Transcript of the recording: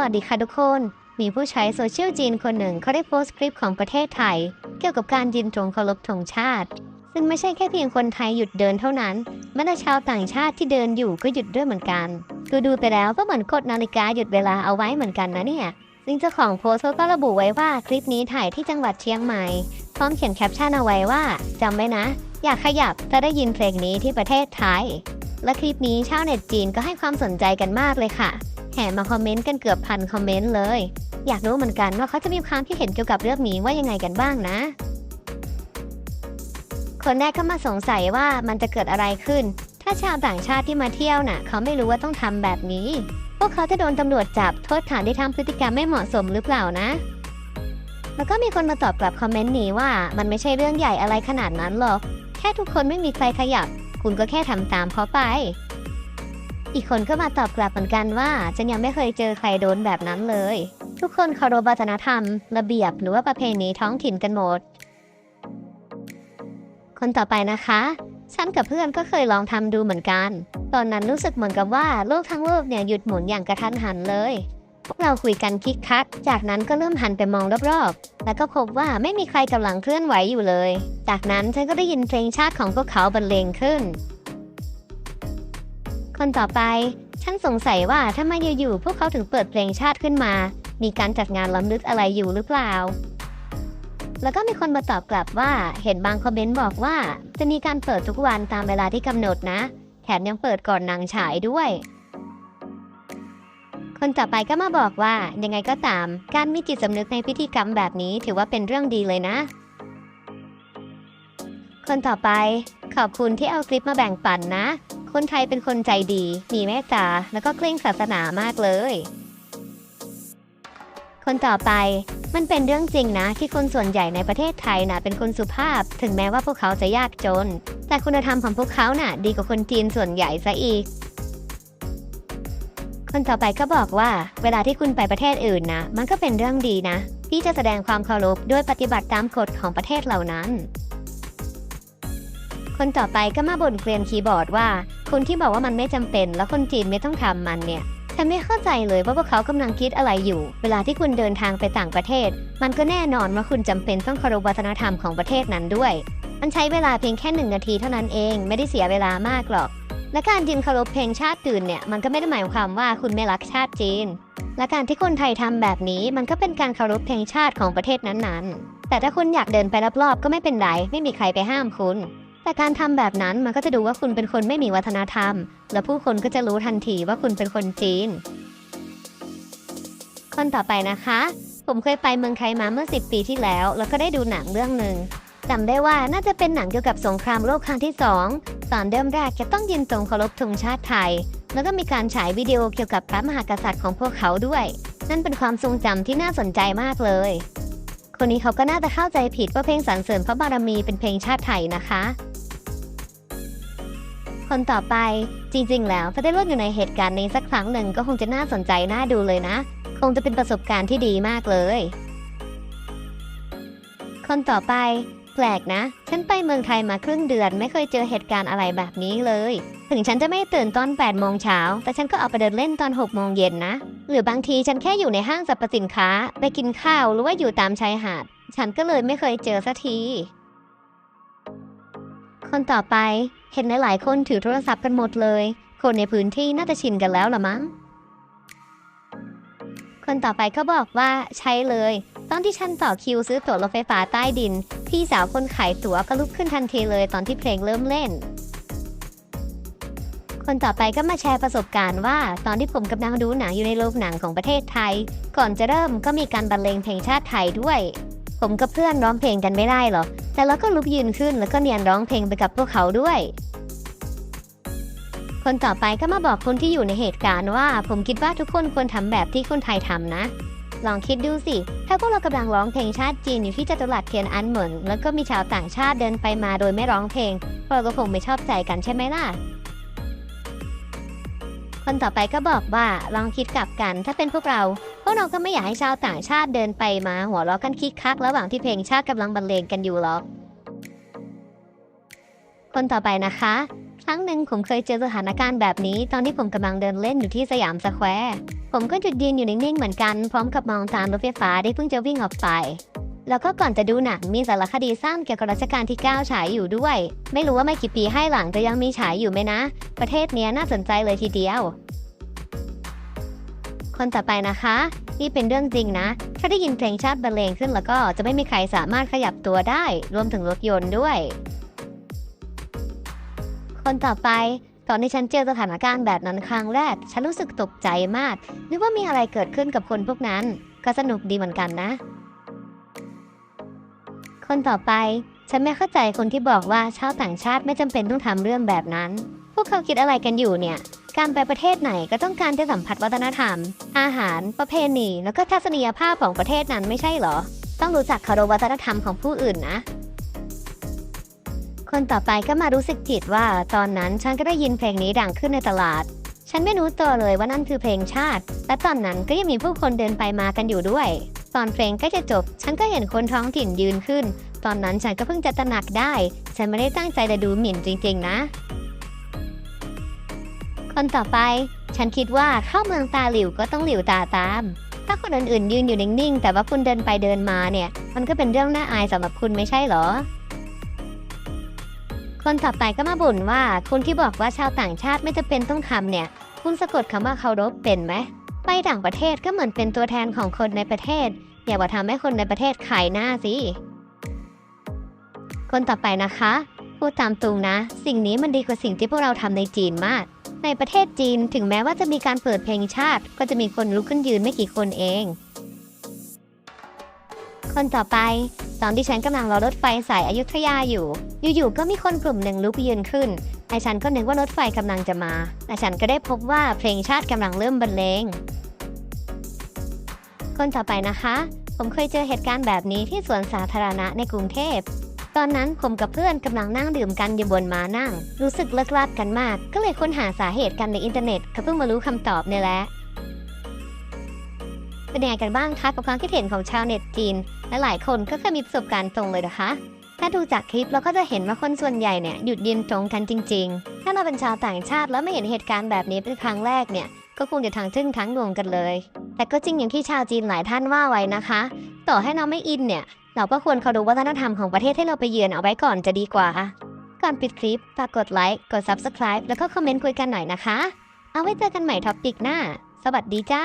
วัสดีค่ะทุกคน มีผู้ใช้โซเชียลจีนคนหนึ่งเขาได้โพสต์คลิปของประเทศไทย เกี่ยวกับการยืนตรงเคารพธงชาติ ซึ่งไม่ใช่แค่เพียงคนไทยหยุดเดินเท่านั้นแม้แต่ชาวต่างชาติที่เดินอยู่ก็หยุดด้วยเหมือนกันดูดูไปแล้วก็เหมือนกดนาฬิกาหยุดเวลาเอาไว้เหมือนกันนะเนี่ยซึ่งเจ้าของโพสต์ก็ระบุไว้ว่าคลิปนี้ถ่ายที่จังหวัดเชียงใหม่ พร้อมเขียนแคปชั่นเอาไว้ว่าจำไว้นะ อยากขยับถ้าได้ยินเพลงนี้ที่ประเทศไทย และคลิปนี้ชาวเน็ตจีนก็ให้ความสนใจกันมากเลยค่ะ แห่มาคอมเมนต์กันเกือบพันคอมเมนต์เลย อยากรู้เหมือนกันว่าเขาจะมีความคิดเห็นเกี่ยวกับเรื่องนี้ว่ายังไงกันบ้างนะ คนแรกก็มาสงสัยว่ามันจะเกิดอะไรขึ้น ถ้าชาวต่างชาติที่มาเที่ยวน่ะ เขาไม่รู้ว่าต้องทำแบบนี้ พวกเขาจะโดนตำรวจจับโทษฐานที่ทำพฤติกรรมไม่เหมาะสมหรือเปล่านะแล้วก็มีคนมาตอบกลับคอมเมนต์นี้ว่ามันไม่ใช่เรื่องใหญ่อะไรขนาดนั้นหรอก แค่ทุกคนไม่มีใครขยับ คุณก็แค่ทำตามเขาไป อีกคนก็มาตอบกลับเหมือนกันว่าฉันยังไม่เคยเจอใครโดนแบบนั้นเลย ทุกคนเคารพวัฒนธรรม ระเบียบหรือว่าประเพณีท้องถิ่นกันหมด คนต่อไปนะคะ ฉันกับเพื่อนก็เคยลองทำดูเหมือนกัน ตอนนั้นรู้สึกเหมือนกับว่าโลกทั้งโลกเนี่ยหยุดหมุนอย่างกระทันหันเลยพวกเราคุยกันคิกคัก จากนั้นก็เริ่มหันไปมองรอบๆ แล้วก็พบว่าไม่มีใครกำลังเคลื่อนไหวอยู่เลย จากนั้นฉันก็ได้ยินเพลงชาติของพวกเขาบรรเลงขึ้น คนต่อไป ฉันสงสัยว่าทำไมอยู่ๆพวกเขาถึงเปิดเพลงชาติขึ้นมา มีการจัดงานล้ำลึกอะไรอยู่หรือเปล่า แล้วก็มีคนมาตอบกลับว่า เห็นบางคอมเมนต์บอกว่า จะมีการเปิดทุกวันตามเวลาที่กำหนดนะ แถมยังเปิดก่อนนังฉายด้วยคนต่อไปก็มาบอกว่ายังไงก็ตาม การมีจิตสำนึกในพิธีกรรมแบบนี้ถือว่าเป็นเรื่องดีเลยนะ คนต่อไปขอบคุณที่เอาคลิปมาแบ่งปันนะ คนไทยเป็นคนใจดี มีเมตตา แล้วก็เคร่งศาสนามากเลย คนต่อไป มันเป็นเรื่องจริงนะ ที่คนส่วนใหญ่ในประเทศไทยน่ะเป็นคนสุภาพ ถึงแม้ว่าพวกเขาจะยากจน แต่คุณธรรมของพวกเขาน่ะ ดีกว่าคนจีนส่วนใหญ่ซะอีก คนต่อไปก็บอกว่า เวลาที่คุณไปประเทศอื่นนะ มันก็เป็นเรื่องดีนะ ที่จะแสดงความเคารพด้วยปฏิบัติตามกฎของประเทศเหล่านั้นคนต่อไปก็มาบ่นเกรียนคีย์บอร์ดว่า คนที่บอกว่ามันไม่จำเป็น แล้วคนจีนไม่ต้องทำมันเนี่ยฉันไม่เข้าใจเลยว่าพวกเขากำลังคิดอะไรอยู่ เวลาที่คุณเดินทางไปต่างประเทศ มันก็แน่นอนว่าคุณจำเป็นต้องเคารพวัฒนธรรมของประเทศนั้นด้วย มันใช้เวลาเพียงแค่หนึ่งนาทีเท่านั้นเองไม่ได้เสียเวลามากหรอก และการยืนเคารพเพลงชาติตื่นเนี่ยมันก็ไม่ได้หมายความว่าคุณไม่รักชาติจีน และการที่คนไทยทำแบบนี้มันก็เป็นการเคารพเพลงชาติของประเทศนั้นๆ แต่ถ้าคุณอยากเดินไปรอบๆก็ไม่เป็นไรไม่มีใครไปห้ามคุณ แต่การทำแบบนั้นมันก็จะดูว่าคุณเป็นคนไม่มีวัฒนธรรม และผู้คนก็จะรู้ทันทีว่าคุณเป็นคนจีน คนต่อไปนะคะ ผมเคยไปเมืองไทยมาเมื่อ 10 ปีที่แล้ว แล้วก็ได้ดูหนังเรื่องหนึ่งจำได้ว่าน่าจะเป็นหนังเกี่ยวกับสงครามโลกครั้งที่สองตอนเริ่มแรกจะต้องยืนตรงเคารพธงชาติไทย แล้วก็มีการฉายวิดีโอเกี่ยวกับพระมหากษัตริย์ของพวกเขาด้วย นั่นเป็นความทรงจำที่น่าสนใจมากเลย คนนี้เขาก็น่าจะเข้าใจผิดว่าเพลงสรรเสริญพระบารมีเป็นเพลงชาติไทยนะคะ คนต่อไป จริง ๆ แล้วถ้าได้ร่วมอยู่ในเหตุการณ์นี้สักครั้งหนึ่งก็คงจะน่าสนใจน่าดูเลยนะ คงจะเป็นประสบการณ์ที่ดีมากเลย คนต่อไป แปลกนะ ฉันไปเมืองไทยมาครึ่งเดือน ไม่เคยเจอเหตุการณ์อะไรแบบนี้เลย ถึงฉันจะไม่ตื่นตอน8โมงเช้าแต่ฉันก็ออกไปเดินเล่นตอน6โมงเย็นนะ หรือบางทีฉันแค่อยู่ในห้างสรรพสินค้า ไปกินข้าวหรือว่าอยู่ตามชายหาด ฉันก็เลยไม่เคยเจอสักที คนต่อไป เห็นหลายๆคนถือโทรศัพท์กันหมดเลย คนในพื้นที่น่าจะชินกันแล้วละมั้ง คนต่อไปก็บอกว่าใช่เลย ตอนที่ฉันต่อคิวซื้อตั๋วรถไฟฟ้าใต้ดิน พี่สาวคนขายตั๋วก็ลุกขึ้นทันทีเลยตอนที่เพลงเริ่มเล่น คนต่อไปก็มาแชร์ประสบการณ์ว่า ตอนที่ผมกำลังดูหนังอยู่ในโรงหนังของประเทศไทย ก่อนจะเริ่มก็มีการบรรเลงเพลงชาติไทยด้วยผมกับเพื่อนร้องเพลงกันไม่ได้หรอก แต่เราก็ลุกยืนขึ้นแล้วก็เนียนร้องเพลงไปกับพวกเขาด้วย คนต่อไปก็มาบอกคนที่อยู่ในเหตุการณ์ว่า ผมคิดว่าทุกคนควรทำแบบที่คนไทยทำนะ ลองคิดดูสิ ถ้าพวกเรากำลังร้องเพลงชาติจีนอยู่ที่จตุรัสเทียนอันเหมินแล้วก็มีชาวต่างชาติเดินไปมาโดยไม่ร้องเพลงพวกเราก็คงไม่ชอบใจกันใช่ไหมล่ะคนต่อไปก็บอกว่าลองคิดกลับกันถ้าเป็นพวกเรา พวกเราก็ไม่อยากให้ชาวต่างชาติเดินไปมาหัวเราะกันคิกคัก ระหว่างที่เพลงชาติกำลังบรรเลงกันอยู่หรอกคนต่อไปนะคะ ครั้งหนึ่งผมเคยเจอสถานการณ์แบบนี้ ตอนที่ผมกำลังเดินเล่นอยู่ที่สยามสแควร์ผมก็หยุดยืนอยู่นิ่งๆเหมือนกัน พร้อมกับมองตามรถไฟฟ้าที่เพิ่งจะวิ่งออกไป แล้วก็ก่อนจะดูหนังมีสารคดีสั้นเกี่ยวกับรัชกาลที่ 9 ฉายอยู่ด้วย ไม่รู้ว่าไม่กี่ปีให้หลังจะยังมีฉายอยู่ไหมนะ ประเทศเนี้ยน่าสนใจเลยทีเดียว คนต่อไปนะคะ นี่เป็นเรื่องจริงนะ ถ้าได้ยินเพลงชาติบรรเลงขึ้นแล้วก็จะไม่มีใครสามารถขยับตัวได้ รวมถึงรถยนต์ด้วย คนต่อไปตอนที่ฉันเจอสถานการณ์แบบนั้นครั้งแรก ฉันรู้สึกตกใจมากนึกว่ามีอะไรเกิดขึ้นกับคนพวกนั้น ก็สนุกดีเหมือนกันนะ คนต่อไปฉันไม่เข้าใจคนที่บอกว่าชาวต่างชาติไม่จำเป็นต้องทำเรื่องแบบนั้น พวกเขาคิดอะไรกันอยู่เนี่ย การไปประเทศไหนก็ต้องการจะสัมผัสวัฒนธรรม อาหาร ประเพณี แล้วก็ทัศนียภาพของประเทศนั้นไม่ใช่เหรอ ต้องรู้จักเคารพวัฒนธรรมของผู้อื่นนะ คนต่อไปก็มารู้สึกผิดว่า ตอนนั้นฉันก็ได้ยินเพลงนี้ดังขึ้นในตลาด ฉันไม่รู้ตัวเลยว่านั่นคือเพลงชาติ และตอนนั้นก็ยังมีผู้คนเดินไปมากันอยู่ด้วย ตอนเพลงใกล้จะจบ ฉันก็เห็นคนท้องถิ่นยืนขึ้น ตอนนั้นฉันก็เพิ่งจะตระหนักได้ ฉันไม่ได้ตั้งใจจะดูหมิ่นจริง ๆ นะ คนต่อไป ฉันคิดว่าเข้าเมืองตาหลิวก็ต้องหลิวตาตาม ถ้าคนอื่นๆยืนอยู่นิ่งๆ แต่ว่าคุณเดินไปเดินมาเนี่ย มันก็เป็นเรื่องน่าอายสำหรับคุณไม่ใช่เหรอ คนต่อไปก็มาบ่นว่าคุณที่บอกว่าชาวต่างชาติไม่จะเป็นต้องทำเนี่ย คุณสะกดคำว่าเคารพเป็นไหมไปต่างประเทศก็เหมือนเป็นตัวแทนของคนในประเทศ อย่าว่าทำให้คนในประเทศขายหน้าสิคนต่อไปนะคะพูดตามตรงนะ สิ่งนี้มันดีกว่าสิ่งที่พวกเราทำในจีนมาก ในประเทศจีนถึงแม้ว่าจะมีการเปิดเพลงชาติ ก็จะมีคนลุกขึ้นยืนไม่กี่คนเอง คนต่อไป ตอนที่ฉันกำลังรอรถไฟสายอายุธยาอยู่ อยู่ๆก็มีคนกลุ่มหนึ่งลุกยืนขึ้น ไอฉันก็นึกว่ารถไฟกำลังจะมาแต่ฉันก็ได้พบว่าเพลงชาติกำลังเริ่มบรรเลง คนต่อไปนะคะ ผมเคยเจอเหตุการณ์แบบนี้ที่สวนสาธารณะในกรุงเทพ ตอนนั้นผมกับเพื่อนกำลังนั่งดื่มกันอยู่บนม้านั่ง รู้สึกเลิกลักกันมาก ก็เลยค้นหาสาเหตุกันในอินเทอร์เน็ตก็เพิ่งมารู้คำตอบเนี่ยแหละเป็นยังไงกันบ้างคะกับความคิดเห็นของชาวเน็ตจีนและหลายคนก็เคยมีประสบการณ์ตรงเลยนะคะ ถ้าดูจากคลิปเราก็จะเห็นว่าคนส่วนใหญ่เนี่ยหยุดยืนตรงกันจริง ๆ ถ้าเราเป็นชาวต่างชาติแล้วไม่เห็นเหตุการณ์แบบนี้เป็นครั้งแรกเนี่ย ก็คงจะทั้งทึ่งทั้งงงกันเลย แต่ก็จริงอย่างที่ชาวจีนหลายท่านว่าไว้นะคะ ต่อให้เราไม่อินเนี่ย เราก็ควรเคารพวัฒนธรรมของประเทศที่เราไปเยือนเอาไว้ก่อนจะดีกว่า ก่อนปิดคลิปฝากกดไลค์ กด Subscribe แล้วก็คอมเมนต์คุยกันหน่อยนะคะ เอาไว้เจอกันใหม่ท็อปิกหน้า สวัสดีจ้า